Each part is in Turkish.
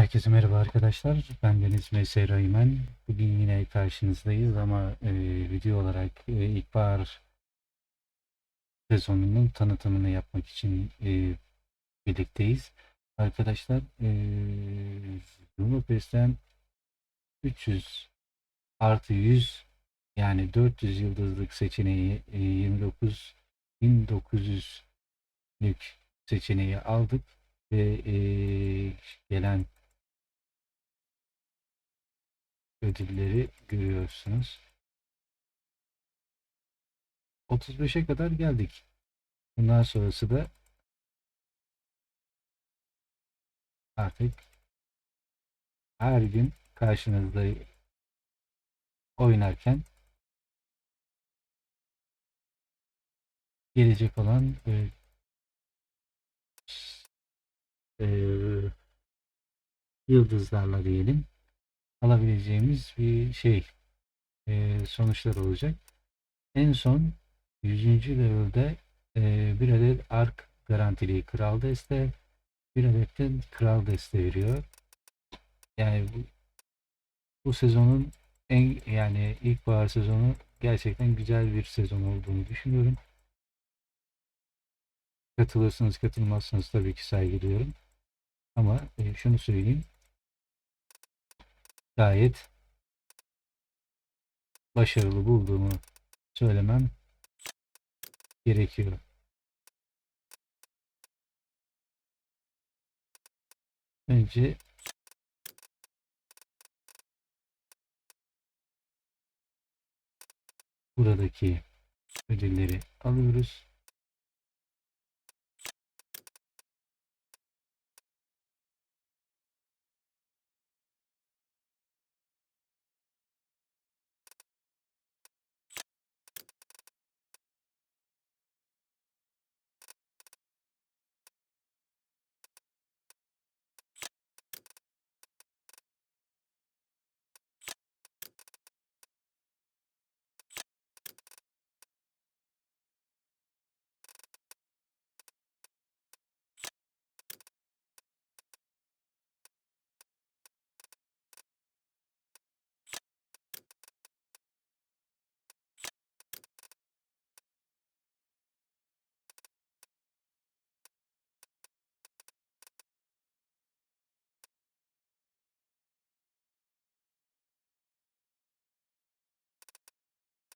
Herkese merhaba arkadaşlar. Ben Deniz Mesih Raymen. Bugün yine karşınızdayız ama e, video olarak e, ilkbahar sezonunun tanıtımını yapmak için e, birlikteyiz. Arkadaşlar e, Lumopes'ten 300 artı 100 yani 400 yıldızlık seçeneği e, 29.900'lük seçeneği aldık ve e, gelen ödülleri görüyorsunuz. 35'e kadar geldik. Bundan sonrası da artık her gün karşınızda oynarken gelecek olan e, e, yıldızlarla diyelim alabileceğimiz bir şey e, sonuçlar olacak. En son 100. level'de e, bir adet ark garantili kral deste bir adet de kral deste veriyor. Yani bu, bu sezonun en yani ilkbahar sezonu gerçekten güzel bir sezon olduğunu düşünüyorum. Katılırsınız katılmazsınız tabii ki saygı duyuyorum. Ama e, şunu söyleyeyim. Gayet başarılı bulduğumu söylemem gerekiyor. Önce buradaki ödülleri alıyoruz.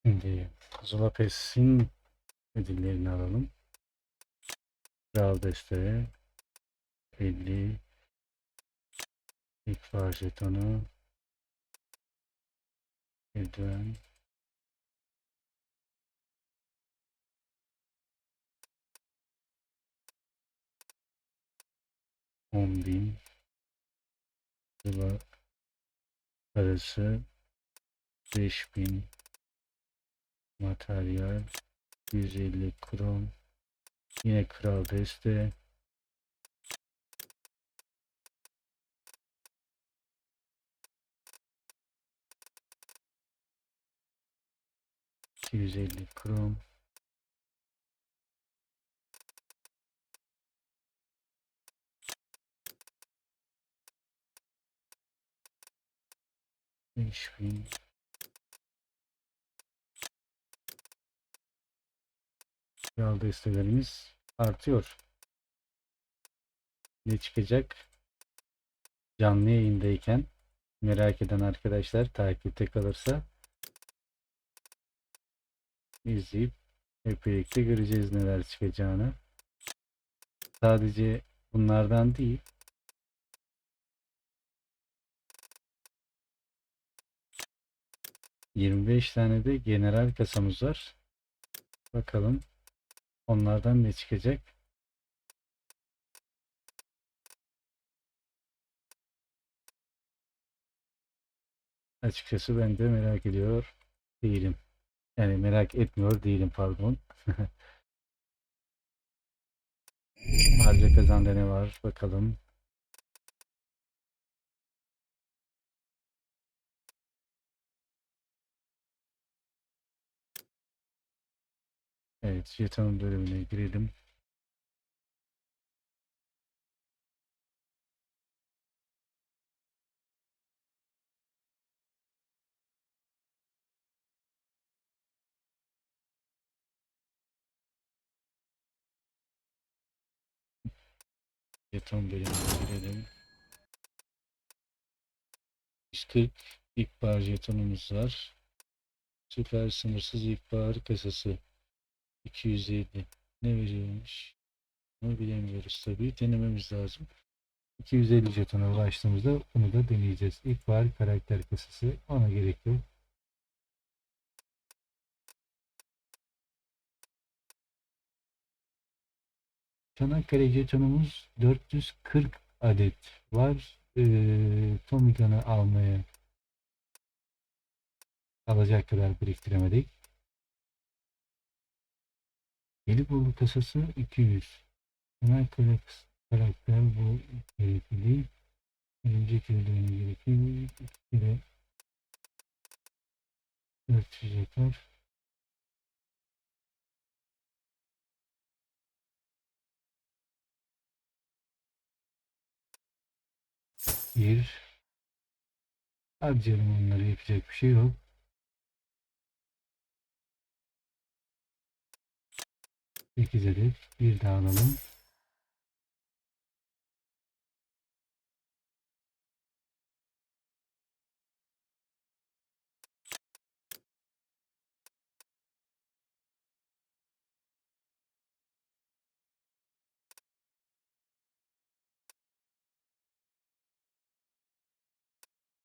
Şimdi Zula Pes'in ödüllerini alalım. Kral desteği 50 İkbal jetonu Eldiven. On bin. Parası beş bin materyal 150 krom yine kral deste. 250 krom. Beş bin Kral destelerimiz artıyor. Ne çıkacak? Canlı yayındayken merak eden arkadaşlar takipte kalırsa izleyip hep birlikte göreceğiz neler çıkacağını. Sadece bunlardan değil. ...25 tane de general kasamız var. Bakalım onlardan ne çıkacak? Açıkçası ben de merak ediyor değilim. Yani merak etmiyor değilim pardon. Harca kazanda ne var bakalım. Evet jeton bölümüne girelim. Jeton bölümüne girelim. İşte ilkbahar jetonumuz var. Süper sınırsız ilkbahar kasası. 207. Ne veriyormuş? Bunu bilemiyoruz tabii. Denememiz lazım. 250 jetona ulaştığımızda bunu da deneyeceğiz. İhbar karakter kasası. Ona gerek yok. Çanakkale jetonumuz 440 adet var. Ee, Tomigan'ı almaya alacak kadar biriktiremedik. Gelibolu kasası 200. Çanakkale karakter bu gerekli. Birinci kirliğine gerekiyor. Bir de 400 yeter. Bir. Harcayalım onları yapacak bir şey yok. Sekiz adet. Bir daha alalım.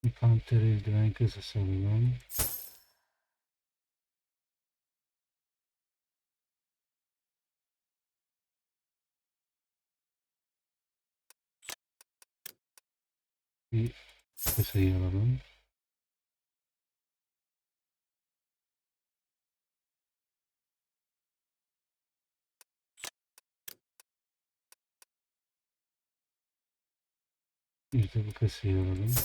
Bir panter eldiven kasası alalım. Bir kasayı alalım. Bir de bu kasayı alalım.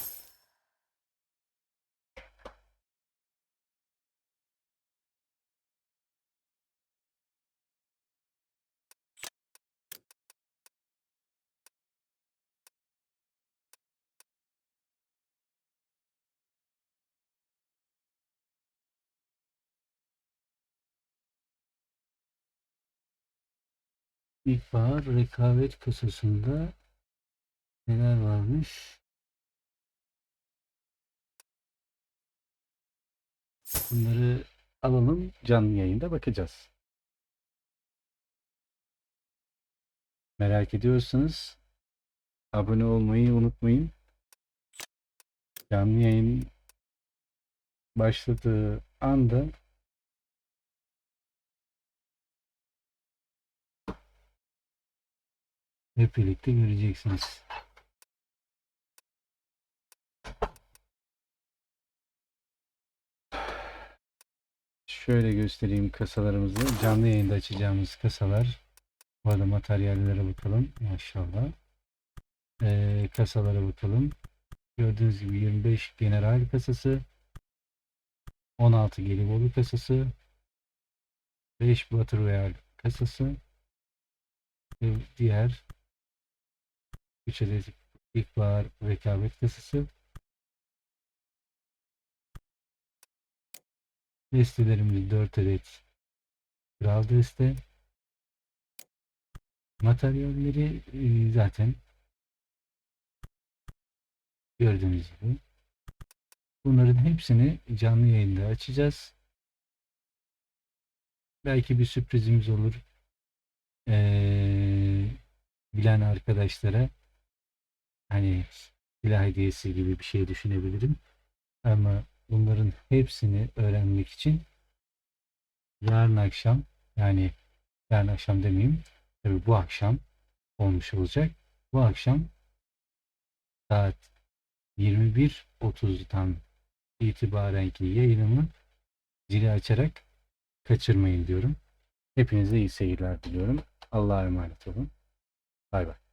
İlkbahar rekabet kasasında neler varmış? Bunları alalım canlı yayında bakacağız. Merak ediyorsanız abone olmayı unutmayın. Canlı yayın başladığı anda hep birlikte göreceksiniz. Şöyle göstereyim kasalarımızı. Canlı yayında açacağımız kasalar. Bu arada materyallere bakalım. Maşallah. Ee, kasalara bakalım. Gördüğünüz gibi 25 general kasası. 16 Gelibolu kasası. 5 Battle Royale kasası. Ve diğer 3 adet ilkbahar rekabet kasası. Destelerimiz 4 adet kral deste. Materyalleri e, zaten gördüğünüz gibi. Bunların hepsini canlı yayında açacağız. Belki bir sürprizimiz olur. Ee, bilen arkadaşlara hani silah hediyesi gibi bir şey düşünebilirim. Ama bunların hepsini öğrenmek için yarın akşam yani yarın akşam demeyeyim tabi bu akşam olmuş olacak. Bu akşam saat 21.30'dan itibarenki yayınımı zili açarak kaçırmayın diyorum. Hepinize iyi seyirler diliyorum. Allah'a emanet olun. Bay bay.